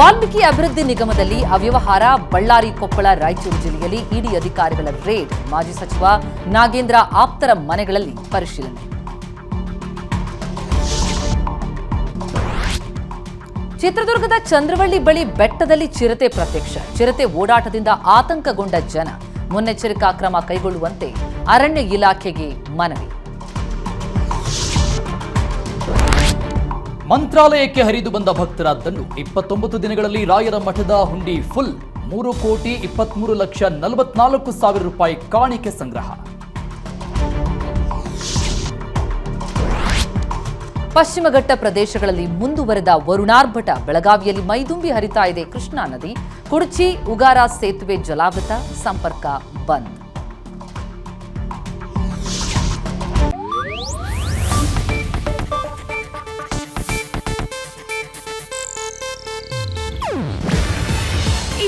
ವಾಲ್ಮೀಕಿ ಅಭಿವೃದ್ಧಿ ನಿಗಮದಲ್ಲಿ ಅವ್ಯವಹಾರ ಬಳ್ಳಾರಿ ಕೊಪ್ಪಳ ರಾಯಚೂರು ಜಿಲ್ಲೆಯಲ್ಲಿ ಇಡಿ ಅಧಿಕಾರಿಗಳ ರೇಡ್. ಮಾಜಿ ಸಚಿವ ನಾಗೇಂದ್ರ ಆಪ್ತರ ಮನೆಗಳಲ್ಲಿ ಪರಿಶೀಲನೆ. ಚಿತ್ರದುರ್ಗದ ಚಂದ್ರವಳ್ಳಿ ಬಳಿ ಬೆಟ್ಟದಲ್ಲಿ ಚಿರತೆ ಪ್ರತ್ಯಕ್ಷ. ಚಿರತೆ ಓಡಾಟದಿಂದ ಆತಂಕಗೊಂಡ ಜನ. ಮುನ್ನೆಚ್ಚರಿಕಾ ಕ್ರಮ ಕೈಗೊಳ್ಳುವಂತೆ ಅರಣ್ಯ ಇಲಾಖೆಗೆ ಮನವಿ. ಮಂತ್ರಾಲಯಕ್ಕೆ ಹರಿದು ಬಂದ ಭಕ್ತರ ದಂಡು ಇಪ್ಪತ್ತೊಂಬತ್ತು ದಿನಗಳಲ್ಲಿ ರಾಯರ ಮಠದ ಹುಂಡಿ ಫುಲ್ ಮೂರು ಕೋಟಿ ಇಪ್ಪತ್ಮೂರು ಲಕ್ಷ ನಲವತ್ನಾಲ್ಕು ಸಾವಿರ ರೂಪಾಯಿ ಕಾಣಿಕೆ ಸಂಗ್ರಹ. ಪಶ್ಚಿಮಘಟ್ಟ ಪ್ರದೇಶಗಳಲ್ಲಿ ಮುಂದುವರೆದ ವರುಣಾರ್ಭಟ ಬೆಳಗಾವಿಯಲ್ಲಿ ಮೈದುಂಬಿ ಹರಿತಾ ಇದೆ. ಕೃಷ್ಣಾ ನದಿ ಕುರ್ಚಿ ಉಗಾರ ಸೇತುವೆ ಜಲಾವೃತ, ಸಂಪರ್ಕ ಬಂದ್.